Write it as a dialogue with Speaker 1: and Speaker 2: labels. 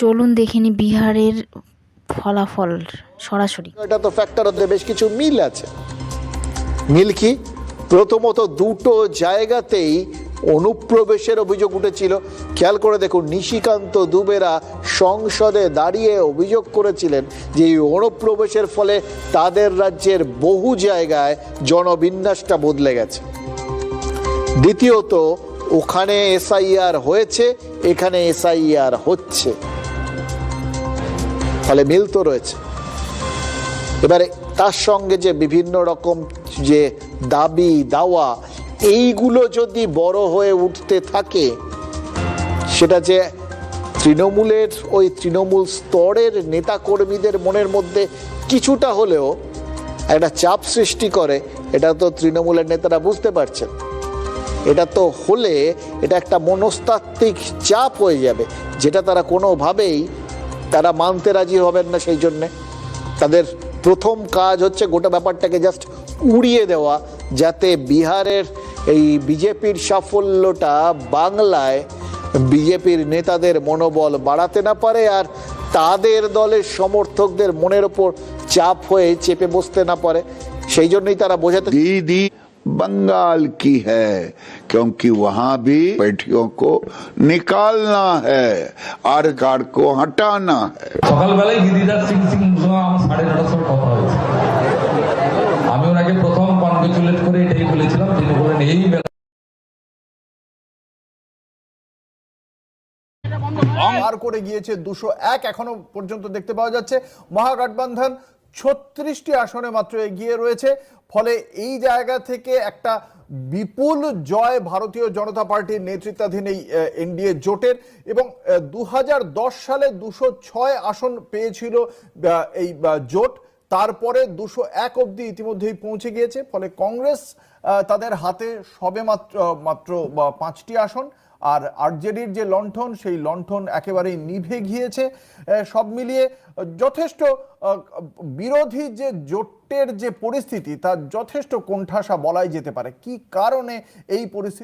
Speaker 1: চলুন দেখিনি বিহারের ফলাফল সরাসরি।
Speaker 2: এটা তো ফ্যাক্টর ওদের বেশ কিছু মিল আছে। মিল কি? প্রথমত দুটো জায়গাতেই অনুপ্রবেশের অভিযোগ উঠেছিল। খেয়াল করে দেখুন, নিশিকান্ত দুবেরা সংসদে দাঁড়িয়ে অভিযোগ করেছিলেন যে এই অনুপ্রবেশের ফলে তাদের রাজ্যের বহু জায়গায় জনবিন্যাসটা বদলে গেছে। দ্বিতীয়ত, ওখানে এসআইআর হয়েছে, এখানে এসআইআর হচ্ছে। ফলে মিল তো রয়েছে। এবারে তার সঙ্গে যে বিভিন্ন রকম যে দাবি, দাওয়া, এইগুলো যদি বড় হয়ে উঠতে থাকে, সেটা যে তৃণমূলের, ওই তৃণমূল স্তরের নেতাকর্মীদের মনের মধ্যে কিছুটা হলেও একটা চাপ সৃষ্টি করে, এটা তো তৃণমূলের নেতারা বুঝতে পারছেন। এটা তো হলে এটা একটা মনস্তাত্ত্বিক চাপ হয়ে যাবে, যেটা তারা কোনোভাবেই তারা মানতে রাজি হবেন না সেই জন্যে। তাদের প্রথম কাজ হচ্ছে গোটা ব্যাপারটাকে জাস্ট উড়িয়ে দেওয়া, যাতে বিহারের এই বিজেপির সাফল্যটা বাংলায় বিজেপির নেতাদের মনোবল বাড়াতে না পারে আর তাদের দলের সমর্থকদের মনের ওপর চাপ হয়ে চেপে বসতে না পারে। সেই জন্যই তারা বোঝাতে
Speaker 3: बंगाल की है क्योंकि वहां भी बैठियों को निकालना है आर कार को हटाना है
Speaker 4: সকালবেলায় দিদিদার সিং সিং সঙ্গে আমার সাড়ে নটার সময় কথা হয়েছে আমি ওনাকে প্রথম কনগ্রেচুলেট করে এটাই বলেছিলাম তিনি বলেন এই বেলা
Speaker 5: পার করে গিয়েছে দুশো এক এখনো পর্যন্ত দেখতে পাওয়া যাচ্ছে মহাগঠবন্ধন ছত্রিশটি আসনে মাত্র এগিয়ে রয়েছে। ফলে এই জায়গা থেকে একটা বিপুল জয় ভারতীয় জনতা পার্টির নেতৃত্বাধীন এই এনডিএ জোটের এবং দু হাজার দশ সালে দুশো ছয় আসন পেয়েছিল এই জোট। তারপরে দুশো এক অবধি ইতিমধ্যেই পৌঁছে গিয়েছে। ফলে কংগ্রেস তাদের হাতে সবে মাত্র মাত্র পাঁচটি আসন। আর আরজেডির যে লণ্ঠন, সেই লণ্ঠন একেবারেই নিভে গিয়েছে। সব মিলিয়ে যথেষ্ট বিরোধী যে জোটের যে পরিস্থিতি তা যথেষ্ট কোণঠাসা বলাই যেতে পারে। কি কারণে এই পরিস্থিতি